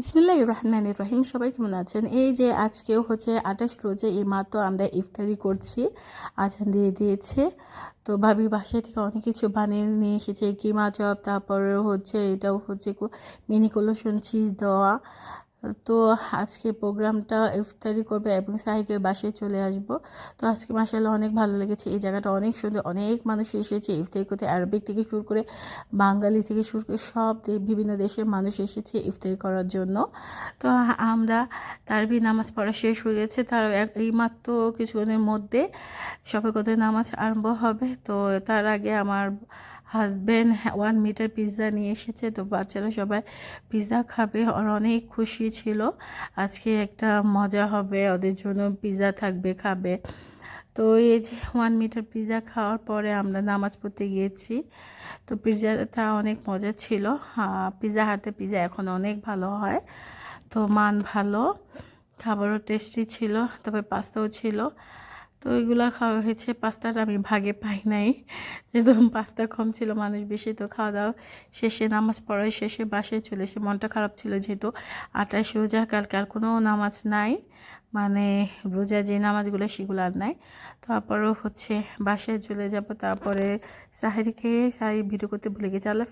বিসমিল্লাহ রহমান রহিম সবাই কেমন আছেন? এই যে আজকেও হচ্ছে আঠাশ রোজে, এই মাত্র আমরা ইফতারি করছি, আজান দিয়ে দিয়েছে। তো ভাবি বাসায় থেকে অনেক কিছু বানিয়ে নিয়ে এসেছে, কিমা চপ তারপরে হচ্ছে এটাও হচ্ছে মিনি কলসন চিজ দেওয়া। তো আজকে প্রোগ্রামটা ইফতারি করবে এবং সাহিকে বাসায় চলে আসব। তো আজকে মাসাল্লাহ অনেক ভালো লেগেছে। এই জায়গাটা অনেক সুন্দর, অনেক মানুষ এসেছে ইফতারি করতে। আরবিক থেকে শুরু করে বাঙালি থেকে শুরু করে সব বিভিন্ন দেশের মানুষ এসেছে ইফতারি করার জন্য। তো আমরা তারবি নামাজ পড়া শেষ হয়ে গেছে। তার এক- এই মাত্র কিছুক্ষণের মধ্যে সবাই কোথায় নামাজ আরম্ভ হবে। তো তার আগে আমার হাজব্যান্ড ওয়ান মিটার পিৎজা নিয়ে এসেছে, তো বাচ্চারা সবাই পিৎজা খাবে। ওর অনেক খুশি ছিল। আজকে একটা মজা হবে, ওদের জন্য পিৎজা থাকবে, খাবে। তো এই যে ওয়ান মিটার পিৎজা খাওয়ার পরে আমরা নামাজ পড়তে গিয়েছি। তো পিৎজাটা অনেক মজা ছিল। পিৎজা হাতে পিৎজা এখন অনেক ভালো হয়। তো মান ভালো, খাবারও টেস্টি ছিল তারপরে পাস্তাও ছিল। তো ওইগুলো খাওয়া হয়েছে। পাস্তাটা আমি ভাগে পাই নাই। যেহেতু পাস্তা কম ছিল, মানুষ বেশি, তো খাওয়া দাওয়া শেষে, নামাজ পড়ার শেষে বাসায় চলে এসে মনটা খারাপ ছিল যেহেতু আটাশ রোজা, কালকে আর কোনো নামাজ নাই। মানে রোজা যে নামাজগুলো, সেগুলো আর নাই। তারপরও হচ্ছে বাসায় চলে যাব, তারপরে সাহারি ভিডিও করতে ভুলে গেছে। আল্লাহ।